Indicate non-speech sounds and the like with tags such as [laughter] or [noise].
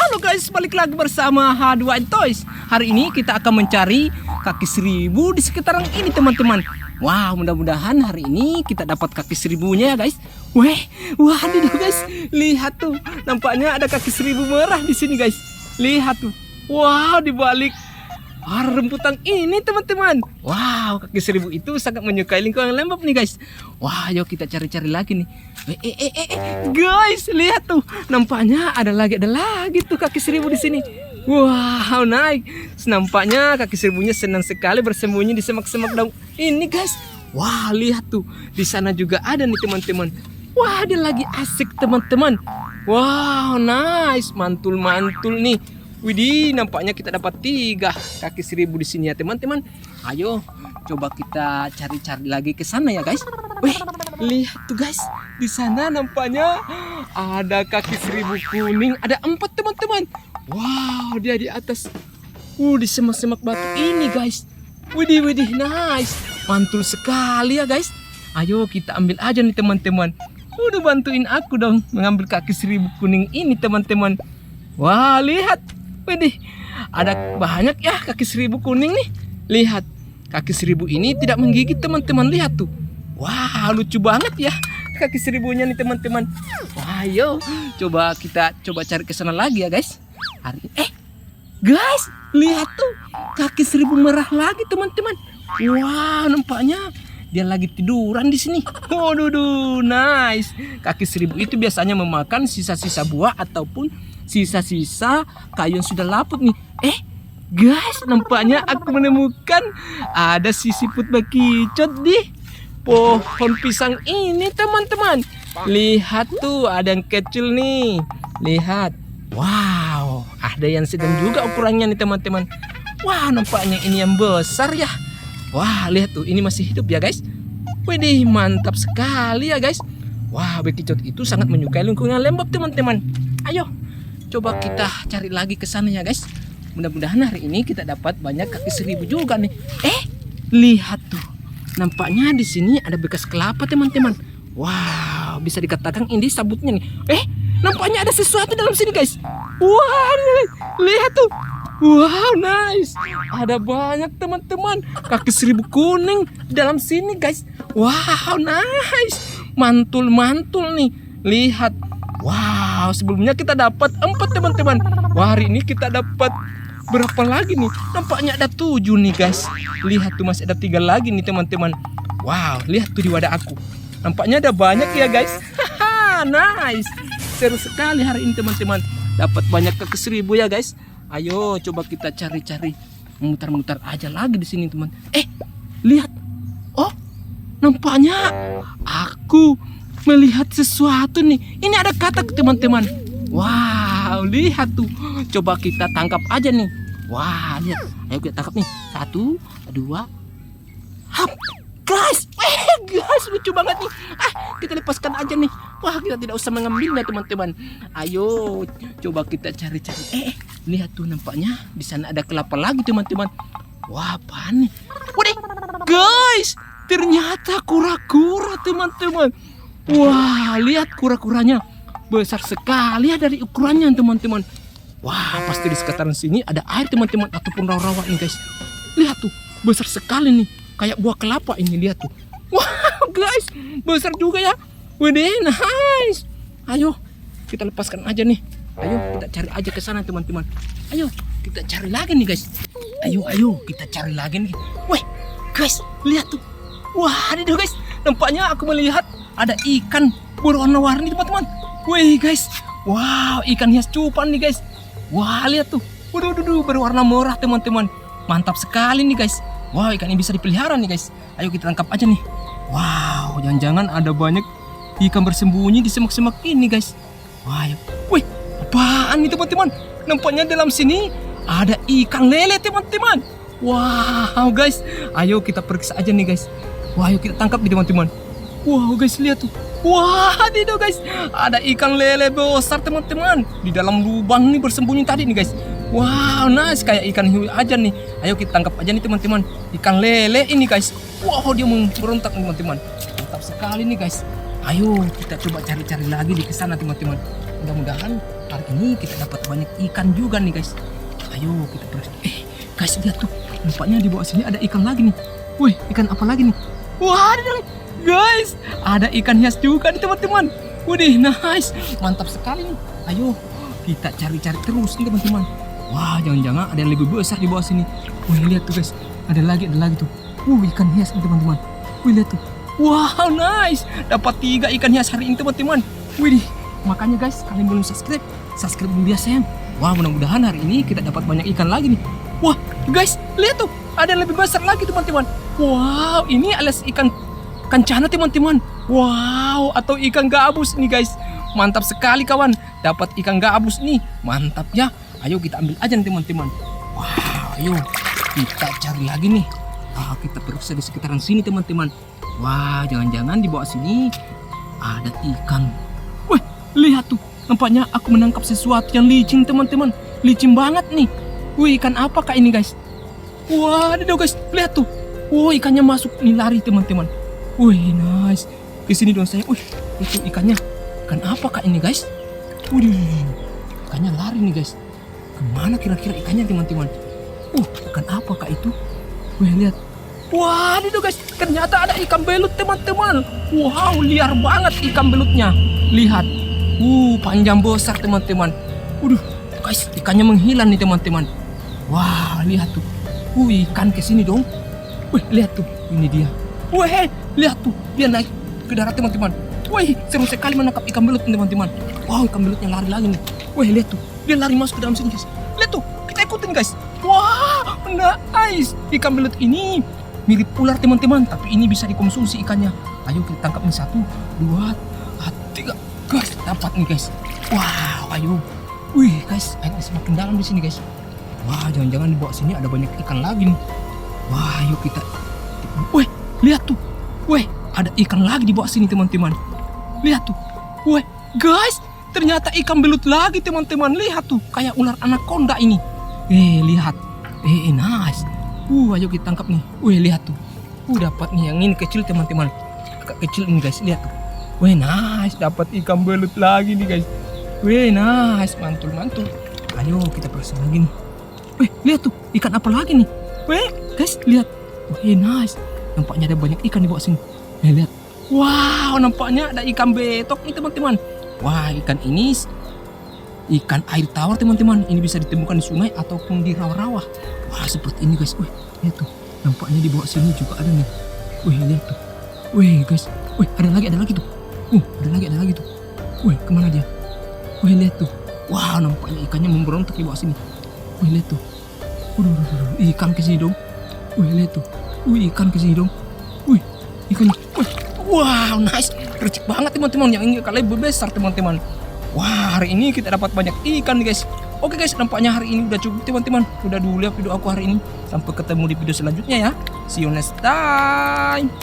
Halo guys, balik lagi bersama H2 Toys. Hari ini kita akan mencari kaki seribu di sekitaran ini teman-teman. Wah, mudah-mudahan hari ini kita dapat kaki seribunya ya guys. Weh, wah aduh guys, lihat tuh, nampaknya ada kaki seribu merah di sini guys. Lihat tuh, wow di balik Ah, rembutan ini teman-teman. Wow, kaki seribu itu sangat menyukai lingkungan lembab nih guys. Wah, yuk kita cari-cari lagi nih. Eh, eh, eh, eh, eh, guys, lihat tuh. Nampaknya ada lagi, ada lagi tuh kaki seribu di sini. Wow, naik. Nampaknya kaki seribunya senang sekali bersembunyi di semak-semak daun ini guys. Wah, lihat tuh. Di sana juga ada nih teman-teman. Wah, dia lagi asik teman-teman. Wow, nice. Mantul-mantul nih. Widih, nampaknya kita dapat tiga kaki seribu di sini ya teman-teman. Ayo, coba kita cari-cari lagi ke sana ya guys. Wih, lihat tuh guys, di sana nampaknya ada kaki seribu kuning. Ada empat teman-teman. Wow, dia di atas. Uh, di semak-semak batu ini guys. Widih, widih, nice. Mantul sekali ya guys. Ayo kita ambil aja nih teman-teman. Udah bantuin aku dong mengambil kaki seribu kuning ini teman-teman. Wah, lihat. Widih, ada banyak ya kaki seribu kuning nih. Lihat, kaki seribu ini tidak menggigit teman-teman. Lihat tuh. Wah, lucu banget ya kaki seribunya nih teman-teman. Ayo coba kita coba cari ke sana lagi ya guys. Hari eh guys, lihat tuh kaki seribu merah lagi teman-teman. Wah, nampaknya dia lagi tiduran di sini. Waduh, duh, nice. Kaki seribu itu biasanya memakan sisa-sisa buah ataupun sisa-sisa kayu yang sudah laput nih. Eh, guys, nampaknya aku menemukan ada sisiput bakicot di pohon pisang ini, teman-teman. Lihat tuh, ada yang kecil nih. Lihat. Wow, ada yang sedang juga ukurannya nih, teman-teman. Wah, nampaknya ini yang besar ya. Wah, lihat tuh, ini masih hidup ya, guys. Widih, mantap sekali ya, guys. Wah, bekicot itu sangat menyukai lingkungan lembab, teman-teman. Ayo, coba kita cari lagi ke sana ya, guys. Mudah-mudahan hari ini kita dapat banyak kaki seribu juga nih. Eh, lihat tuh. Nampaknya di sini ada bekas kelapa, teman-teman. Wow, bisa dikatakan ini sabutnya nih. Eh, nampaknya ada sesuatu dalam sini, guys. Wah, li- lihat tuh. Wow, nice. Ada banyak teman-teman kaki seribu kuning dalam sini, guys. Wow, nice. Mantul-mantul nih. Lihat. Wow, sebelumnya kita dapat empat teman-teman. Wah, hari ini kita dapat berapa lagi nih? Nampaknya ada tujuh nih, guys. Lihat tuh masih ada tiga lagi nih, teman-teman. Wow, lihat tuh di wadah aku. Nampaknya ada banyak ya, guys. Nice. Seru sekali hari ini, teman-teman. Dapat banyak kaki seribu ya, guys. Ayo coba kita cari-cari mutar-mutar aja lagi di sini teman. Eh, lihat. Oh, nampaknya aku melihat sesuatu nih. Ini ada katak teman-teman. Wow, lihat tuh. Coba kita tangkap aja nih. Wah, lihat. Ayo kita tangkap nih. Satu, dua. Hap. Guys, eh guys lucu banget nih. Ah, kita lepaskan aja nih. Wah, kita tidak usah mengambilnya teman-teman. Ayo, coba kita cari-cari. Eh, eh, lihat tuh nampaknya di sana ada kelapa lagi teman-teman. Wah, apa nih? Waduh, guys, ternyata kura-kura teman-teman. Wah, lihat kura-kuranya besar sekali ya dari ukurannya teman-teman. Wah, pasti di sekitaran sini ada air teman-teman ataupun rawa-rawa nih guys. Lihat tuh, besar sekali nih. Kayak buah kelapa ini lihat tuh. [laughs] Wah, guys, besar juga ya. Wede, nice. Ayo, kita lepaskan aja nih. Ayo, kita cari aja ke sana teman-teman. Ayo, kita cari lagi nih guys. Ayo, ayo, kita cari lagi nih. Wih, guys, lihat tuh. Wah, ini tuh guys. Nampaknya aku melihat ada ikan berwarna-warni teman-teman. Wih, guys. Wow, ikan hias cupan nih guys. Wah, lihat tuh. Waduh, waduh, berwarna merah teman-teman. Mantap sekali nih guys. Wah, ikan ini bisa dipelihara nih guys. Ayo kita tangkap aja nih. Wow, jangan-jangan ada banyak ikan bersembunyi di semak-semak ini guys. Wah, ya. Wih, apaan nih teman-teman? Nampaknya dalam sini ada ikan lele teman-teman. Wow guys, ayo kita periksa aja nih guys. Wah, ayo kita tangkap nih teman-teman. Wow guys, lihat tuh. Wah, itu guys, ada ikan lele besar teman-teman di dalam lubang nih bersembunyi tadi nih guys. Wow, nice kayak ikan hiu aja nih. Ayo kita tangkap aja nih teman-teman. Ikan lele ini guys. Wow, dia memberontak teman-teman. Mantap sekali nih guys. Ayo kita coba cari-cari lagi di ke sana teman-teman. Mudah-mudahan hari ini kita dapat banyak ikan juga nih guys. Ayo kita terus. Eh guys lihat tuh, nampaknya di bawah sini ada ikan lagi nih. Wih ikan apa lagi nih? Wah ada nih. Guys, ada ikan hias juga nih teman-teman. Widih nice, mantap sekali nih. Ayo kita cari-cari terus nih teman-teman. Wah jangan-jangan ada yang lebih besar di bawah sini. Wih lihat tuh guys, ada lagi ada lagi tuh. Uh ikan hias nih teman-teman. Wih lihat tuh. Wow nice, dapat tiga ikan hias hari ini teman-teman. Widih, makanya guys kalian belum subscribe, subscribe dulu ya sayang. Wah mudah-mudahan hari ini kita dapat banyak ikan lagi nih. Wah guys, lihat tuh, ada yang lebih besar lagi teman-teman. Wow, ini alias ikan kancana teman-teman. Wow, atau ikan gabus nih guys. Mantap sekali kawan, dapat ikan gabus nih. Mantap ya. Ayo kita ambil aja nih teman-teman. Wow, ayo kita cari lagi nih. Ah, kita periksa di sekitaran sini teman-teman. Wah, jangan-jangan di bawah sini ada ikan. Wah, lihat tuh. Nampaknya aku menangkap sesuatu yang licin teman-teman. Licin banget nih. Wih, ikan apa kak ini guys? Wah, ada guys. Lihat tuh. Wah, ikannya masuk nih lari teman-teman. Wih, nice. Ke sini dong saya. Wih, itu ikannya. Ikan apa kak ini guys? Wih, ikannya lari nih guys. Ke mana kira-kira ikannya teman-teman? Uh, ikan apa kak itu? Wih, lihat. Wah, itu guys. Ternyata ada ikan belut teman-teman. Wow, liar banget ikan belutnya. Lihat. Uh, panjang besar teman-teman. Waduh, guys, ikannya menghilang nih teman-teman. Wah, lihat tuh. Uh, ikan ke sini dong. Wih, lihat tuh. Ini dia. Wih, lihat tuh. Dia naik ke darat teman-teman. Wih, seru sekali menangkap ikan belut teman-teman. Wow, ikan belutnya lari lagi nih. Wih, lihat tuh. Dia lari masuk ke dalam sini, guys. Lihat tuh, kita ikutin, guys. Wah, nice. Ikan belut ini mirip ular teman-teman, tapi ini bisa dikonsumsi ikannya. Ayo kita tangkap nih satu, dua, ah, tiga. Guys, dapat nih, guys. Wow, ayo. Wih, guys, airnya semakin dalam di sini, guys. Wah, jangan-jangan di bawah sini ada banyak ikan lagi nih. Wah, ayo kita. Wih, lihat tuh. Wih, ada ikan lagi di bawah sini, teman-teman. Lihat tuh. Wih, guys, ternyata ikan belut lagi, teman-teman. Lihat tuh, kayak ular anaconda ini. Eh, lihat. Eh, nice. Uh, ayo kita tangkap nih. Wih, lihat tuh. Uh, dapat nih yang ini kecil, teman-teman. Agak kecil ini, guys. Lihat tuh. Wih, nice. Dapat ikan belut lagi nih, guys. Wih, nice. Mantul, mantul. Ayo kita periksa lagi nih. Wih, lihat tuh. Ikan apa lagi nih? Wih, guys, lihat. Wih, nice. Nampaknya ada banyak ikan di bawah sini. Nih, lihat. Wow, nampaknya ada ikan betok nih, teman-teman. Wah, ikan ini ikan air tawar teman-teman. Ini bisa ditemukan di sungai ataupun di rawa-rawa. Wah seperti ini guys. Wih lihat tuh. Nampaknya di bawah sini juga ada nih. Wih lihat tuh. Wih guys. Wih ada lagi ada lagi tuh. Uh ada lagi ada lagi tuh. Wih ke mana dia? Wih lihat tuh. Wah nampaknya ikannya memberontak di bawah sini. Wih lihat tuh. Waduh. ikan ke sini dong. Wih lihat tuh wih ikan ke sini dong. Wih ikannya wih wow nice. Recek banget teman-teman. Yang ini kali lebih besar teman-teman. Wah hari ini kita dapat banyak ikan guys. Oke guys nampaknya hari ini udah cukup teman-teman. Udah dulu ya video aku hari ini. Sampai ketemu di video selanjutnya ya. See you next time